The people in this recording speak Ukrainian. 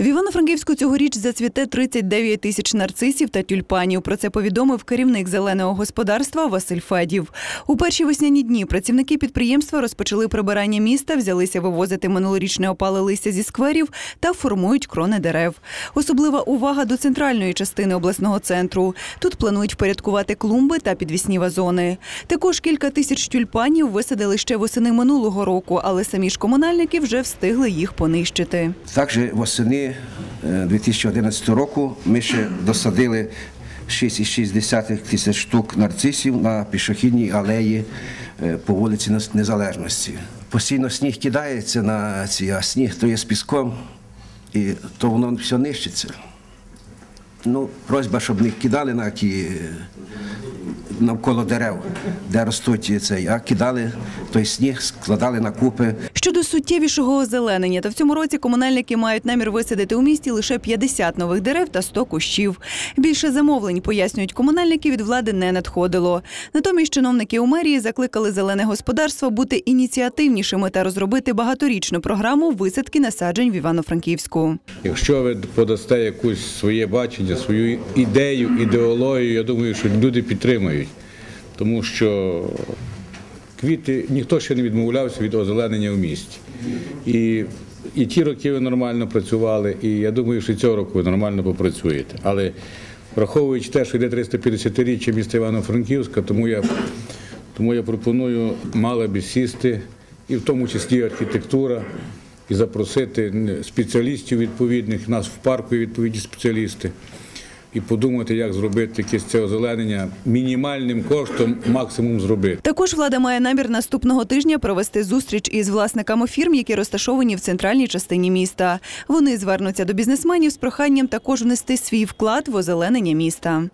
В Івано-Франківську цьогоріч зацвіте 39 тисяч нарцисів та тюльпанів. Про це повідомив керівник зеленого господарства Василь Федів. У перші весняні дні працівники підприємства розпочали прибирання міста, взялися вивозити минулорічне опале листя зі скверів та формують крони дерев. Особлива увага до центральної частини обласного центру. Тут планують впорядкувати клумби та підвісні вазони. Також кілька тисяч тюльпанів висадили ще восени минулого року, але самі ж комунальники вже встигли їх понищити. Також восени е, 2011 року ми ще досадили 6,6 тисяч штук нарцисів на пішохідній алеї е, по вулиці Незалежності. Постійно сніг кидається на ці, а сніг то є з піском, і то воно все нищиться. Ну, просьба, щоб не кидали на ті е, навколо дерев, де ростуть цей, а кидали той сніг, складали на купи. Щодо суттєвішого озеленення, то в цьому році комунальники мають намір висадити у місті лише 50 нових дерев та 100 кущів. Більше замовлень, пояснюють комунальники, від влади не надходило. Натомість чиновники у мерії закликали зелене господарство бути ініціативнішими та розробити багаторічну програму висадки насаджень в Івано-Франківську. Якщо ви подасте якусь своє бачення, свою ідею, ідеологію, я думаю, що люди підтримають. Тому що квіти ніхто ще не відмовлявся від озеленення в місті. І, і ті роки ви нормально працювали, і я думаю, що цього року ви нормально попрацюєте. Але враховуючи те, що йде 350-річчя міста Івано-Франківська, тому я, тому я пропоную мало би сісти, і в тому числі архітектура, і запросити спеціалістів відповідних, нас в парку відповідні спеціалісти, і подумати, як зробити якесь це озеленення мінімальним коштом, максимум зробити. Також влада має намір наступного тижня провести зустріч із власниками фірм, які розташовані в центральній частині міста. Вони звернуться до бізнесменів з проханням також внести свій вклад в озеленення міста.